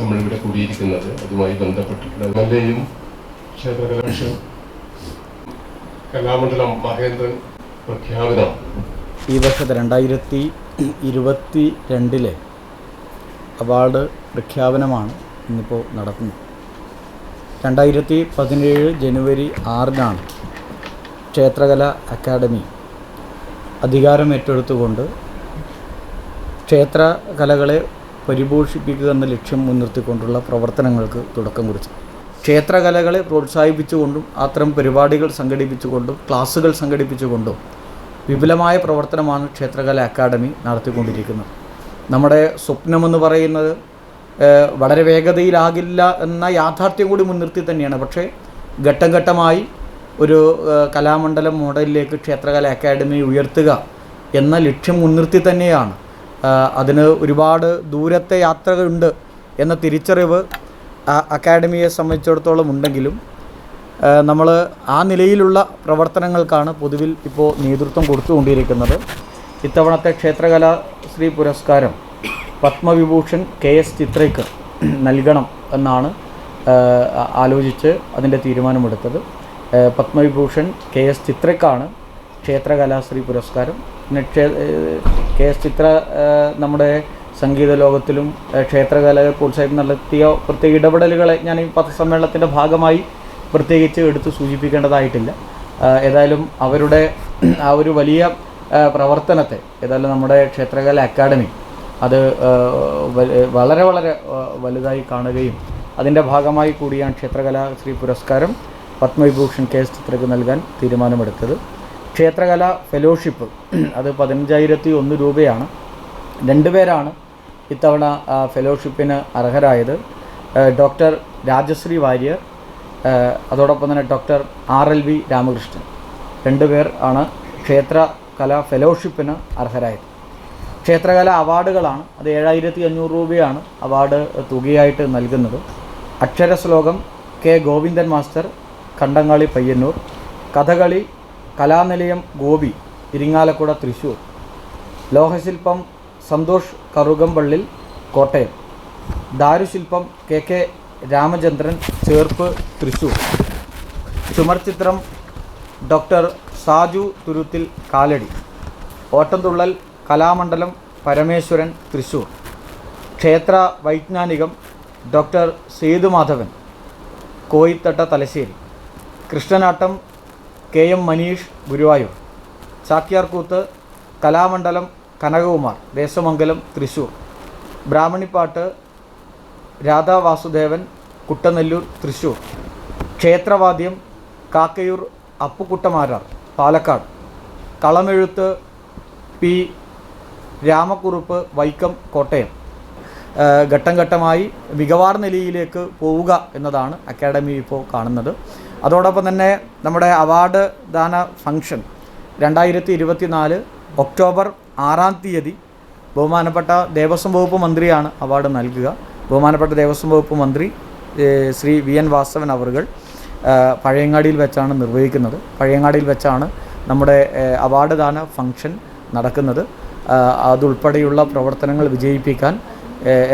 നമ്മളിവിടെ കൂടിയിരിക്കുന്നത്. അതുമായി ബന്ധപ്പെട്ടിട്ടുള്ള എംഎൽഎയും ക്ഷേത്രകലാശം കലാമണ്ഡലം മഹേന്ദ്രൻ പ്രഖ്യാപനം ഈ വർഷത്തെ രണ്ടായിരത്തി ഇരുപത്തി രണ്ടിലെ അവാർഡ് പ്രഖ്യാപനമാണ് ഇന്നിപ്പോൾ നടക്കുന്നത്. രണ്ടായിരത്തി പതിനേഴ് ജനുവരി ആറിനാണ് ക്ഷേത്രകല അക്കാദമി അധികാരം ഏറ്റെടുത്തുകൊണ്ട് ക്ഷേത്രകലകളെ പരിപോഷിപ്പിക്കുക എന്ന ലക്ഷ്യം മുൻനിർത്തിക്കൊണ്ടുള്ള പ്രവർത്തനങ്ങൾക്ക് തുടക്കം കുറിച്ചു. ക്ഷേത്രകലകളെ പ്രോത്സാഹിപ്പിച്ചുകൊണ്ടും അത്തരം പരിപാടികൾ സംഘടിപ്പിച്ചുകൊണ്ടും ക്ലാസ്സുകൾ സംഘടിപ്പിച്ചുകൊണ്ടും വിപുലമായ പ്രവർത്തനമാണ് ക്ഷേത്രകല അക്കാദമി നടത്തിക്കൊണ്ടിരിക്കുന്നത്. നമ്മുടെ സ്വപ്നമെന്ന് പറയുന്നത് വളരെ വേഗതയിലാകില്ല എന്ന യാഥാർത്ഥ്യം കൂടി മുൻനിർത്തി തന്നെയാണ്. പക്ഷേ ഘട്ടം ഘട്ടമായി ഒരു കലാമണ്ഡലം മോഡലിലേക്ക് ക്ഷേത്രകല അക്കാദമി ഉയർത്തുക എന്ന ലക്ഷ്യം മുൻനിർത്തി തന്നെയാണ്. അതിന് ഒരുപാട് ദൂരത്തെ യാത്രകളുണ്ട് എന്ന തിരിച്ചറിവ് അക്കാഡമിയെ സംബന്ധിച്ചിടത്തോളം ഉണ്ടെങ്കിലും നമ്മൾ ആ നിലയിലുള്ള പ്രവർത്തനങ്ങൾക്കാണ് പൊതുവിൽ ഇപ്പോൾ നേതൃത്വം കൊടുത്തുകൊണ്ടിരിക്കുന്നത്. ഇത്തവണത്തെ ക്ഷേത്രകലാ ശ്രീ പുരസ്കാരം പത്മവിഭൂഷൺ കെ എസ് ചിത്രയ്ക്ക് നൽകണം എന്നാണ് ആലോചിച്ച് അതിന്റെ തീരുമാനമെടുത്തത്. പത്മവിഭൂഷൺ കെ എസ് ചിത്രയ്ക്കാണ് ക്ഷേത്രകലാശ്രീ പുരസ്കാരം. പിന്നെ കെ എസ് ചിത്ര നമ്മുടെ സംഗീത ലോകത്തിലും ക്ഷേത്രകലയെ പ്രോത്സാഹിപ്പിച്ച് നടത്തിയ പ്രത്യേക ഇടപെടലുകളെ ഞാൻ ഈ പത്രസമ്മേളനത്തിന്റെ ഭാഗമായി പ്രത്യേകിച്ച് എടുത്ത് സൂചിപ്പിക്കേണ്ടതായിട്ടില്ല. ഏതായാലും അവരുടെ ആ ഒരു വലിയ പ്രവർത്തനത്തെ ഏതായാലും നമ്മുടെ ക്ഷേത്രകല അക്കാദമി അത് വളരെ വളരെ വലുതായി കാണുകയും അതിന്റെ ഭാഗമായി കൂടിയാണ് ക്ഷേത്രകലാശ്രീ പുരസ്കാരം പത്മവിഭൂഷൺ കെ എസ് ചിത്രയ്ക്ക് നൽകാൻ തീരുമാനമെടുത്തത്. ക്ഷേത്രകല ഫെലോഷിപ്പ്. അത് പതിനഞ്ചായിരത്തി ഒന്ന് രൂപയാണ്. രണ്ടുപേരാണ് ഇത്തവണ ഫെലോഷിപ്പിന് അർഹരായത്. ഡോക്ടർ രാജശ്രീ വാര്യർ അതോടൊപ്പം തന്നെ doctor R L V Ramakrishnan. രണ്ടുപേർ ആണ് ക്ഷേത്ര കലാ ഫെലോഷിപ്പിന് അർഹരായത്. ക്ഷേത്രകല അവാർഡുകളാണ്. അത് ഏഴായിരത്തി അഞ്ഞൂറ് രൂപയാണ് അവാർഡ് തുകയായിട്ട് നൽകുന്നത്. അക്ഷരശ്ലോകം കെ ഗോവിന്ദൻ മാസ്റ്റർ കണ്ടങ്ങാളി പയ്യന്നൂർ കഥകളി കലാനിലയം ഗോപി ഇരിങ്ങാലക്കുട തൃശൂർ. ലോഹശില്പം സന്തോഷ് കറുകമ്പള്ളിൽ കോട്ടയം. ദാരുശില്പം കെ കെ രാമചന്ദ്രൻ ചേർപ്പ് തൃശൂർ. ചുമർചിത്രം ഡോക്ടർ സാജു തുരുത്തിൽ കാലടി. ഓട്ടംതുള്ളൽ കലാമണ്ഡലം പരമേശ്വരൻ തൃശൂർ. ക്ഷേത്ര വൈജ്ഞാനികം doctor Sethumadhavan. Koyithatta Thalassery. Krishnanattam K M Maneesh Guruvayur Chakyarkoothu Kalamandalam Kanakakumar Desamangalam Thrissur Brahmanippattu Radha Vasudevan Kuttanellur Thrissur ക്ഷേത്രവാദ്യം Kakkayur അപ്പുക്കുട്ടമാരാർ Palakkad കളമെഴുത്ത് പി രാമക്കുറുപ്പ് വൈക്കം കോട്ടയം. ഘട്ടം ഘട്ടമായി മികവാർ നിലയിലേക്ക് പോവുക എന്നതാണ് അക്കാഡമി ഇപ്പോൾ കാണുന്നത്. അതോടൊപ്പം തന്നെ നമ്മുടെ അവാർഡ് ദാന ഫംഗ്ഷൻ രണ്ടായിരത്തി ഇരുപത്തി നാല് ഒക്ടോബർ ആറാം തീയതി ബഹുമാനപ്പെട്ട ദേവസ്വം വകുപ്പ് മന്ത്രിയാണ് അവാർഡ് നൽകുക. ബഹുമാനപ്പെട്ട ദേവസ്വം വകുപ്പ് മന്ത്രി ശ്രീ വി എൻ വാസവൻ അവറുകൾ പഴയങ്ങാടിയിൽ വെച്ചാണ് നിർവഹിക്കുന്നത്. പഴയങ്ങാടിയിൽ വെച്ചാണ് നമ്മുടെ അവാർഡ് ദാന ഫംഗ്ഷൻ നടക്കുന്നത്. അതുൾപ്പെടെയുള്ള പ്രവർത്തനങ്ങൾ വിജയിപ്പിക്കാൻ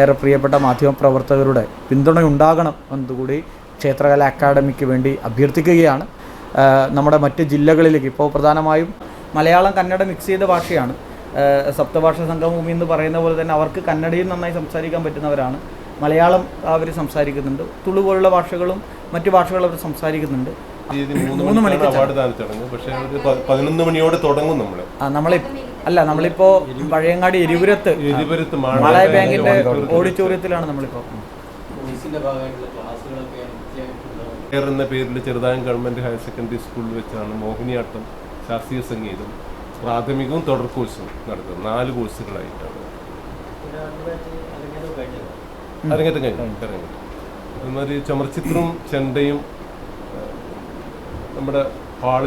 ഏറെ പ്രിയപ്പെട്ട മാധ്യമപ്രവർത്തകരുടെ പിന്തുണയുണ്ടാകണം എന്നതുകൂടി ക്ഷേത്രകല അക്കാദമിക്ക് വേണ്ടി അഭ്യർത്ഥിക്കുകയാണ്. നമ്മുടെ മറ്റ് ജില്ലകളിലേക്ക് ഇപ്പോൾ പ്രധാനമായും മലയാളം കന്നഡ മിക്സ് ചെയ്ത ഭാഷയാണ്. സപ്തഭാഷ സംഗമഭൂമി എന്ന് പറയുന്ന പോലെ തന്നെ അവർക്ക് കന്നഡയും നന്നായി സംസാരിക്കാൻ പറ്റുന്നവരാണ്. മലയാളം അവർ സംസാരിക്കുന്നുണ്ട്. തുളു പോലുള്ള ഭാഷകളും മറ്റു ഭാഷകളും അവർ സംസാരിക്കുന്നുണ്ട്. മൂന്ന് മൂന്ന് മണിക്കാണ് മണിക്ക് അവാർഡ് ദാന ചടങ്ങ് പക്ഷേ പതിനൊന്ന് മണിയോടെ തുടങ്ങും നമ്മൾ ആ, നമ്മളി അല്ല നമ്മളിപ്പോ പഴയങ്ങാടി എരിപുരത്ത് എരിപുരത്ത് മാളയ ബാങ്കിന്റെ ഓഡിറ്റോറിയത്തിലാണ് നമ്മളിപ്പോ. കെയർ എന്ന പേരിൽ ചെറുതായം ഗവൺമെന്റ് ഹയർ സെക്കൻഡറി സ്കൂളിൽ വെച്ചാണ് മോഹിനിയാട്ടം ശാസ്ത്രീയ സംഗീതം പ്രാഥമികവും തുടർ കോഴ്സും നടത്തുന്നത്. നാല് കോഴ്സുകളായിട്ടാണ്. അരങ്ങേറ്റം കഴിഞ്ഞു. അരങ്ങേറ്റം. അതുമാതിരി ചമർച്ചിത്രവും ചെണ്ടയും നമ്മുടെ ഹാളിൽ